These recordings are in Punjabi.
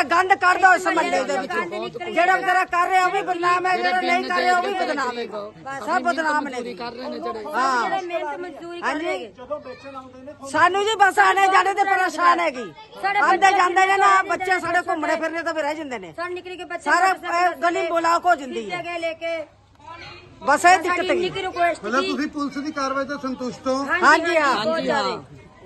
ਆ ਗੰਦ ਕੱਢ ਦੋ ਇਸ ਮਹੱਲੇ ਦੇ ਵਿੱਚ। ਜਿਹੜਾ ਵਿਚਾਰਾ ਕਰ ਰਿਹਾ ਉਹ ਵੀ ਬਦਨਾਮ ਹੈ ਜਿਹੜਾ ਨਹੀਂ ਕਰ ਰਿਹਾ ਉਹ ਵੀ ਬਦਨਾਮ ਹੈ। ਸਭ ਬਦਨਾਮ ਨੇ। ਹਾਂ। ਮਿਹਨਤ ਮਜ਼ਦੂਰੀ ਹਾਂਜੀ। ਸਾਨੂੰ ਜੀ ਬਸ ਆਣੇ ਜਾਣੇ ਤੇ ਪਰੇਸ਼ਾਨ ਹੈਗੀ। ਆਂਦੇ ਜਾਂਦੇ ਨੇ ਨਾ ਬੱਚੇ ਸਾਡੇ ਘੁੰਮਣੇ ਫਿਰਨੇ ਤਾਂ ਵੀ ਰਹਿ ਜਾਂਦੇ ਨੇ। ਸਾਡੇ ਬੱਚੇ ਸਾਰਾ ਗਲੀ ਬੋਲਾਕ ਹੋ ਜਾਂਦੀ ਹੈ। ਜਗ੍ਹਾ ਲੈ ਕੇ ਬਸ ਇਹ ਦਿੱਕਤ ਹੈ ਮਤਲਬ ਤੁਸੀਂ ਪੁਲਿਸ ਦੀ ਕਾਰਵਾਈ ਤੋਂ ਸੰਤੁਸ਼ਟ ਹੋ? ਹਾਂਜੀ ਹਾਂ।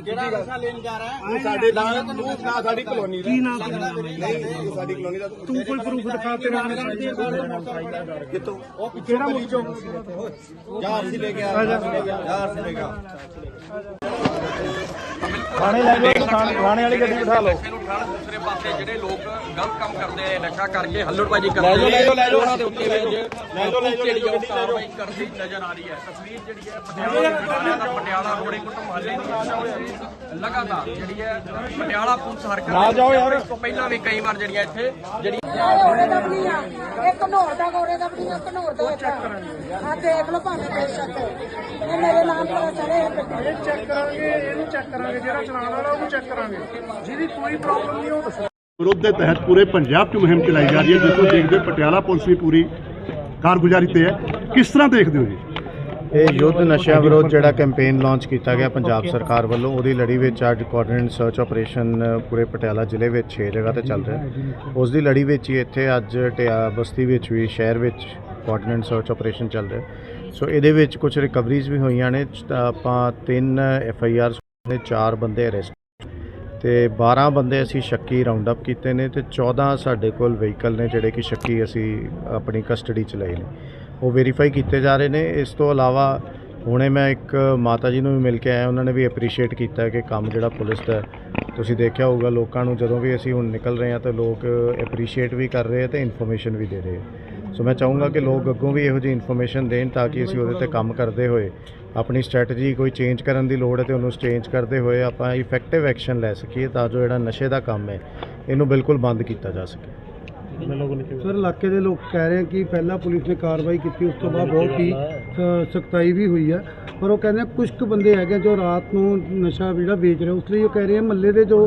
ਜਿਹੜਾ ਨਸ਼ਾ ਲੈਣ ਜਾ ਰਿਹਾ ਹੈ ਸਾਡੇ ਨਾਲ ਨਾ ਸਾਡੀ ਕਲੋਨੀ ਦਾ। ਕੀ ਨਾਮ ਨਹੀਂ ਇਹ ਸਾਡੀ ਕਲੋਨੀ ਦਾ। ਤੂੰ ਕੋਈ ਪ੍ਰੂਫ ਦਿਖਾ ਤੇ ਨਾਲ ਕਿਤੋਂ ਉਹ ਦਾ ਮੁੱਚੋ ਜਾ ਅਸੀਂ ਲੈ ਕੇ ਆ ਜਾ ਅਸੀਂ ਲੈ ਕੇ ਆ। ਥਾਣੇ ਲੈ ਜਾਓ ਥਾਣੇ ਥਾਣੇ ਵਾਲੀ ਗੱਡੀ ਬਿਠਾ ਲਓ ਨੂੰ ਠਾਣ ਦੂਸਰੇ ਪਾਸੇ ਜਿਹੜੇ ਲੋਕ ਗਲਤ ਕੰਮ ਕਰਦੇ ਨੇ ਨਸ਼ਾ ਕਰਕੇ ਹੱਲੜਬਾਜੀ ਕਰਦੇ ਨੇ ਲੈ ਜਾਓ, ਲੈ ਜਾਓ। ਉਹਨਾਂ ਦੇ ਉੱਤੇ ਲੈ ਜਾਓ, ਲੈ ਜਾਓ, ਜਿਹੜੀ ਉਹ ਗੱਡੀ ਲੈ ਜਾਓ। ਕਾਰਵਾਈ ਕਰਦੀ ਨਜ਼ਰ ਆ ਰਹੀ ਹੈ ਤਸਵੀਰ ਜਿਹੜੀ ਹੈ ਪਟਿਆਲਾ ਦਾ ਪਟਿਆਲਾ ਰੋੜੇ ਕੁੱਟ ਮਹੱਲੇ ਦੀ ਲਗਾਤਾਰ ਜਿਹੜੀ ਹੈ ਪਟਿਆਲਾ ਪੁਲਿਸ ਹਰਕਤ ਨਾ ਜਾਓ ਯਾਰ। ਇਸ ਤੋਂ ਪਹਿਲਾਂ ਵੀ ਕਈ ਵਾਰ ਜਿਹੜੀਆਂ ਇੱਥੇ ਜਿਹੜੀ ਘੋੜੇ ਦਾ ਬਣੀ ਆ ਇੱਕ ਘਨੌਰ ਦਾ ਘੋੜੇ ਦਾ ਬਣੀ ਆ ਘਨੌਰ ਦਾ ਇੱਕ ਆ ਦੇਖ ਲਓ ਭਾਵੇਂ ਬੇਸ਼ੱਕ ਇਹ ਮੇਰੇ ਨਾਮ ਪਰ ਸਾਰੇ ਇਹ ਚੈੱਕ ਕਰਾਂਗੇ ਇਹਨੂੰ ਚੈੱਕ ਕਰਾਂਗੇ ਜਿਹੜਾ ਚਲਾਉਣ ਵਾਲਾ ਉਹਨੂੰ ਚੈੱਕ ਕਰਾਂਗੇ। ਜਿਹਦੀ ਕੋਈ ਪ੍ਰੋਬਲਮ ਨਹੀਂ ਉਹ ਦੱਸੋ। ਵਿਰੋਧ ਦੇ ਤਹਿਤ ਪੂਰੇ ਪੰਜਾਬ 'ਚ ਮੁਹਿੰਮ ਚਲਾਈ ਜਾ ਰਹੀ ਹੈ ਜਿਸ ਨੂੰ ਦੇਖਦੇ ਪਟਿਆਲਾ ਪੁਲਿਸ ਵੀ ਪੂਰੀ ਕਾਰਗੁਜ਼ਾਰੀ ਤੇ ਹੈ। ਕਿਸ ਤਰ੍ਹਾਂ ਦੇਖਦੇ ਹੋ ਜੀ? ਇਹ ਯੁੱਧ ਨਸ਼ਿਆਂ ਵਿਰੋਧ ਜਿਹੜਾ ਕੈਂਪੇਨ ਲਾਂਚ ਕੀਤਾ ਗਿਆ ਪੰਜਾਬ ਸਰਕਾਰ ਵੱਲੋਂ ਉਹਦੀ ਲੜੀ ਵਿੱਚ ਅੱਜ ਕੋਆਰਡੀਨੇਟ ਸਰਚ ਆਪਰੇਸ਼ਨ ਪੂਰੇ ਪਟਿਆਲਾ ਜ਼ਿਲ੍ਹੇ ਵਿੱਚ 6 ਜਗ੍ਹਾ ਤੇ ਚੱਲ ਰਿਹਾ ਉਸ ਦੀ ਲੜੀ ਵਿੱਚ ਹੀ ਇੱਥੇ ਅੱਜ ਟਿਆ ਬਸਤੀ ਵਿੱਚ ਵੀ ਸ਼ਹਿਰ ਵਿੱਚ ਕੋਆਰਡੀਨੇਟ ਸਰਚ ਆਪਰੇਸ਼ਨ ਚੱਲ ਰਿਹਾ। ਸੋ ਇਹਦੇ ਵਿੱਚ ਕੁਝ ਰਿਕਵਰੀਜ਼ ਵੀ ਹੋਈਆਂ ਨੇ ਆਪਾਂ ਤਿੰਨ ਐਫ ਆਈ ਆਰ ਨੇ ਚਾਰ ਬੰਦੇ ਅਰੈਸਟ ਤੇ 12 ਬੰਦੇ ਅਸੀਂ ਸ਼ੱਕੀ ਰਾਉਂਡ ਅਪ ਕੀਤੇ ਨੇ ਤੇ 14 ਸਾਡੇ ਕੋਲ ਵਹੀਕਲ ਨੇ ਜਿਹੜੇ ਕਿ ਸ਼ੱਕੀ ਅਸੀਂ ਆਪਣੀ ਕਸਟਡੀ 'ਚ ਲਏ ਨੇ। ਉਹ ਵੈਰੀਫਾਈ ਕੀਤੇ ਜਾ ਰਹੇ ਨੇ। ਇਸ ਤੋਂ ਇਲਾਵਾ ਹੁਣੇ ਮੈਂ ਇੱਕ ਮਾਤਾ ਜੀ ਨੂੰ ਵੀ ਮਿਲ ਕੇ ਆਇਆ, ਉਹਨਾਂ ਨੇ ਵੀ ਐਪਰੀਸ਼ੀਏਟ ਕੀਤਾ ਕਿ ਕੰਮ ਜਿਹੜਾ ਪੁਲਿਸ ਦਾ ਤੁਸੀਂ ਦੇਖਿਆ ਹੋਊਗਾ, ਲੋਕਾਂ ਨੂੰ ਜਦੋਂ ਵੀ ਅਸੀਂ ਹੁਣ ਨਿਕਲ ਰਹੇ ਹਾਂ ਤਾਂ ਲੋਕ ਐਪਰੀਸ਼ੀਏਟ ਵੀ ਕਰ ਰਹੇ ਆ ਤੇ ਇਨਫੋਰਮੇਸ਼ਨ ਵੀ ਦੇ ਰਹੇ ਆ। ਸੋ ਮੈਂ ਚਾਹੂੰਗਾ ਕਿ ਲੋਕ ਅੱਗੋਂ ਵੀ ਇਹੋ ਜਿਹੀ ਇਨਫੋਰਮੇਸ਼ਨ ਦੇਣ ਤਾਂ ਕਿ ਅਸੀਂ ਉਹਦੇ ਤੇ ਕੰਮ ਕਰਦੇ ਹੋਏ, ਆਪਣੀ ਸਟ੍ਰੈਟਜੀ ਕੋਈ ਚੇਂਜ ਕਰਨ ਦੀ ਲੋੜ ਹੈ ਤੇ ਉਹਨੂੰ ਚੇਂਜ ਕਰਦੇ ਹੋਏ ਆਪਾਂ ਇਫੈਕਟਿਵ ਐਕਸ਼ਨ ਲੈ ਸਕੀਏ ਤਾਂ ਜੋ ਜਿਹੜਾ ਨਸ਼ੇ ਦਾ ਕੰਮ ਹੈ, ਇਹਨੂੰ ਬਿਲਕੁਲ ਬੰਦ ਕੀਤਾ ਜਾ ਸਕੇ। ਸਰ ਇਲਾਕੇ ਦੇ ਲੋਕ ਕਹਿ ਰਹੇ ਕਿ ਪਹਿਲਾਂ ਪੁਲਿਸ ਨੇ ਕਾਰਵਾਈ ਕੀਤੀ ਉਸ ਤੋਂ ਬਾਅਦ ਬਹੁਤ ਹੀ ਸਖਤਾਈ ਵੀ ਹੋਈ ਹੈ ਪਰ ਉਹ ਕਹਿੰਦੇ ਕੁਝ ਕੁ ਬੰਦੇ ਹੈਗੇ ਜੋ ਰਾਤ ਨੂੰ ਨਸ਼ਾ ਜਿਹੜਾ ਵੇਚ ਰਹੇ ਉਸ ਲਈ ਉਹ ਕਹਿ ਰਹੇ ਮਹੱਲੇ ਦੇ ਜੋ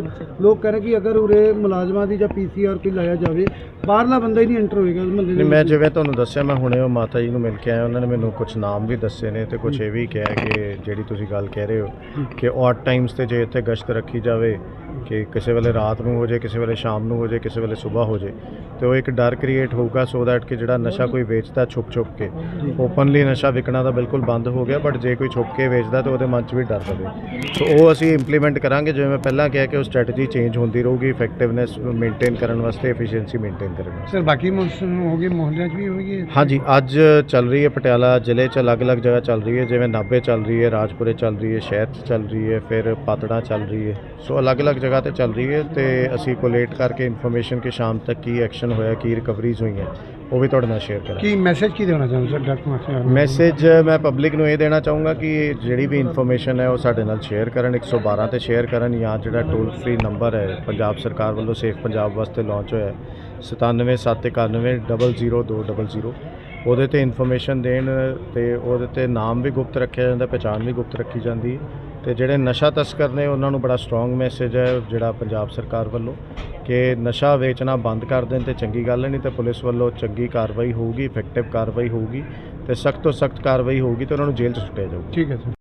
ਲੋਕ ਕਹਿ ਰਹੇ ਕਿ ਅਗਰ ਉਰੇ ਮੁਲਾਜ਼ਮਾਂ ਦੀ ਜਾਂ ਪੀਸੀਆਰ ਕੋਈ ਲਾਇਆ ਜਾਵੇ ਬਾਹਰਲਾ ਬੰਦਾ ਹੀ ਨਹੀਂ ਐਂਟਰ ਹੋਏਗਾ ਮਹੱਲੇ ਦੇ ਨਹੀਂ ਮੈਂ। ਜਿਵੇਂ ਤੁਹਾਨੂੰ ਦੱਸਿਆ ਮੈਂ ਹੁਣੇ ਉਹ ਮਾਤਾ ਜੀ ਨੂੰ ਮਿਲ ਕੇ ਆਇਆ ਉਹਨਾਂ ਨੇ ਮੈਨੂੰ ਕੁਝ ਨਾਮ ਵੀ ਦੱਸੇ ਨੇ ਤੇ ਕੁਝ ਇਹ ਵੀ ਕਿਹਾ ਕਿ ਜਿਹੜੀ ਤੁਸੀਂ ਗੱਲ ਕਹਿ ਰਹੇ ਹੋ ਕਿ ਔਡ ਟਾਈਮਸ ਤੇ ਜੇ ਇੱਥੇ ਗਸ਼ਤ ਰੱਖੀ ਜਾਵੇ ਕਿ ਕਿਸੇ ਵੇਲੇ ਰਾਤ ਨੂੰ ਹੋ ਜਾਏ ਕਿਸੇ ਵੇਲੇ ਸ਼ਾਮ ਨੂੰ ਹੋ ਜਾਏ ਕਿਸੇ ਵੇਲੇ ਸਵੇਰ ਹੋ ਜਾਏ ਤੇ ਉਹ ਇੱਕ ਡਰ ਕ੍ਰੀਏਟ ਹੋਊਗਾ ਸੋ ਦੈਟ ਕਿ ਜਿਹੜਾ ਨਸ਼ਾ ਕੋਈ ਵੇਚਦਾ ਛੁਪ ਛੁਪ ਕੇ। ਓਪਨਲੀ ਨਸ਼ਾ ਵਿਕਣਾ ਤਾਂ ਬਿਲਕੁਲ ਬੰਦ ਹੋ ਗਿਆ ਬਟ ਜੇ ਕੋਈ ਛੁਪ ਕੇ ਵੇਚਦਾ ਤਾਂ ਉਹਦੇ ਮਨ 'ਚ ਵੀ ਡਰ ਰਵੇ। ਸੋ ਉਹ ਅਸੀਂ ਇੰਪਲੀਮੈਂਟ ਕਰਾਂਗੇ ਜਿਵੇਂ ਮੈਂ ਪਹਿਲਾਂ ਕਿਹਾ ਕਿ ਉਹ ਸਟ੍ਰੈਟਜੀ ਚੇਂਜ ਹੁੰਦੀ ਰਹੂਗੀ ਇਫੈਕਟਿਵਨੈਸ ਮੇਨਟੇਨ ਕਰਨ ਵਾਸਤੇ ਐਫੀਸ਼ੀਐਂਸੀ ਮੇਨਟੇਨ ਕਰਨ ਵਾਸਤੇ। ਸਰ ਬਾਕੀ ਮੌਸਮ ਹੋ ਗਏ ਮੁਹੱਲਿਆਂ 'ਚ ਵੀ ਹੋਈ ਹੈ? ਹਾਂਜੀ ਅੱਜ ਚੱਲ ਰਹੀ ਹੈ ਪਟਿਆਲਾ ਜ਼ਿਲ੍ਹੇ 'ਚ ਅਲੱਗ-ਅਲੱਗ ਜਗ੍ਹਾ ਚੱਲ ਰਹੀ ਹੈ ਜਿਵੇਂ ਨਾਭੇ ਚੱਲ ਰਹੀ ਹੈ ਰਾਜਪੁਰੇ ਚੱਲ ਰਹੀ ਹੈ ਸ਼ਹਿਰ 'ਚ ਚੱਲ ਰਹੀ ਹੈ ਫਿਰ ਪਾਤੜਾ ਚੱਲ ਰਹੀ ਹੈ। ਸੋ ਅਲੱਗ-ਅਲੱਗ ਜਗ੍ਹਾ ਤੇ ਚੱਲ ਰਹੀ ਹੈ ਤੇ ਅਸੀਂ ਕੋਲੇਟ ਕਰਕੇ ਇਨਫੋਰਮੇਸ਼ਨ ਕਿ ਸ਼ਾਮ ਤੱਕ ਕੀ ਐਕਸ਼ਨ ਹੋਇਆ ਕੀ ਰਿਕਵਰੀਜ਼ ਹੋਈਆਂ ਉਹ ਵੀ ਤੁਹਾਡੇ ਨਾਲ ਸ਼ੇਅਰ ਕਰਾਂਗੇ। ਕੀ ਮੈਸੇਜ ਕੀ ਦੇਣਾ ਚਾਹੁੰਦੇ ਸਰ ਡਾਕਟਰ ਮਾਸਟਰ ਮੈਸੇਜ ਮੈਂ ਪਬਲਿਕ ਨੂੰ ਇਹ ਦੇਣਾ ਚਾਹੂੰਗਾ ਕਿ ਜਿਹੜੀ ਵੀ ਇਨਫੋਰਮੇਸ਼ਨ ਹੈ ਉਹ ਸਾਡੇ ਨਾਲ ਸ਼ੇਅਰ ਕਰਨ 112 ਤੇ ਸ਼ੇਅਰ ਕਰਨ ਜਾਂ ਜਿਹੜਾ ਟੋਲ ਫ੍ਰੀ ਨੰਬਰ ਹੈ ਪੰਜਾਬ ਸਰਕਾਰ ਵੱਲੋਂ ਸੇਫ ਪੰਜਾਬ ਵਾਸਤੇ ਲਾਂਚ ਹੋਇਆ ਹੈ 9771900200 ਉਹਦੇ ਤੇ ਇਨਫੋਰਮੇਸ਼ਨ ਦੇਣ ਤੇ ਉਹਦੇ ਤੇ ਨਾਮ ਵੀ ਗੁਪਤ ਰੱਖਿਆ ਜਾਂਦਾ ਪਛਾਣ ਵੀ ਗੁਪਤ ਰੱਖੀ ਜਾਂਦੀ ਹੈ। ਤੇ ਜਿਹੜੇ ਨਸ਼ਾ ਤਸਕਰ ਨੇ, ਉਹਨਾਂ ਨੂੰ ਬੜਾ ਸਟਰੋਂਗ ਮੈਸੇਜ ਹੈ ਜਿਹੜਾ ਪੰਜਾਬ ਸਰਕਾਰ ਵੱਲੋਂ ਕਿ ਨਸ਼ਾ ਵੇਚਣਾ ਬੰਦ ਕਰ ਦੇਣ ਤੇ ਚੰਗੀ ਗੱਲ ਨਹੀਂ ਤੇ ਪੁਲਿਸ ਵੱਲੋਂ ਚੰਗੀ ਕਾਰਵਾਈ ਹੋਊਗੀ ਇਫੈਕਟਿਵ ਕਾਰਵਾਈ ਹੋਊਗੀ ਤੇ ਸਖਤ ਤੋਂ ਸਖਤ ਕਾਰਵਾਈ ਹੋਊਗੀ ਤੇ ਉਹਨਾਂ ਨੂੰ ਜੇਲ੍ਹ 'ਚ ਸੁੱਟਿਆ ਜਾਊਗਾ। ਠੀਕ ਹੈ ਸਰ